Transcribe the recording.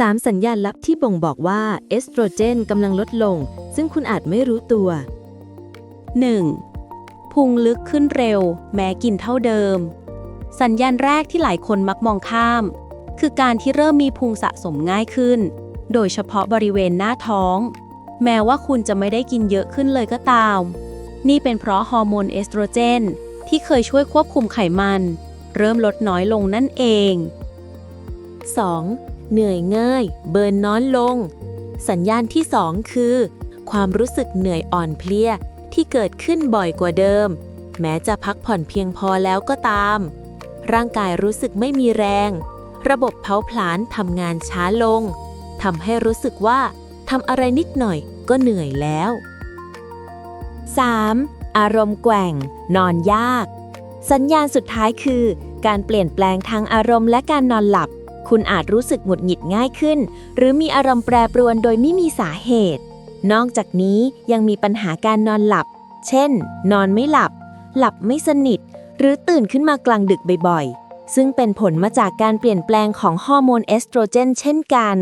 3 สัญญาณลับที่บ่งบอกว่าเอสโตรเจนกำลังลดลง ซึ่งคุณอาจไม่รู้ตัว 1. พุงลึกขึ้นเร็ว แม้กินเท่าเดิม สัญญาณแรกที่หลายคนมักมองข้าม คือการที่เริ่มมีพุงสะสมง่ายขึ้น โดยเฉพาะบริเวณหน้าท้อง แม้ว่าคุณจะไม่ได้กินเยอะขึ้นเลยก็ตาม นี่เป็นเพราะฮอร์โมนเอสโตรเจนที่เคยช่วยควบคุมไขมัน เริ่มลดน้อยลงนั่นเอง 2. เหนื่อยง่าย เบิร์นน้อยลง สัญญาณที่ 2 คือ ความรู้สึกเหนื่อยอ่อนเพลียที่เกิดขึ้นบ่อยกว่าเดิม แม้จะพักผ่อนเพียงพอแล้วก็ตาม ร่างกายรู้สึกไม่มีแรง ระบบเผาผลาญทำงานช้าลงทำให้รู้สึกว่าทำอะไรนิดหน่อยก็เหนื่อยแล้ว 3. อารมณ์แกว่ง นอนยาก สัญญาณสุดท้ายคือ การเปลี่ยนแปลงทางอารมณ์และการนอนหลับ คุณอาจรู้สึกหงุดหงิดง่ายขึ้น หรือมีอารมณ์แปรปรวนโดยไม่มีสาเหตุ นอกจากนี้ยังมีปัญหาการนอนหลับ เช่น นอนไม่หลับ หลับไม่สนิท หรือตื่นขึ้นมากลางดึกบ่อยๆ ซึ่งเป็นผลมาจากการเปลี่ยนแปลงของฮอร์โมนเอสโตรเจนเช่นกัน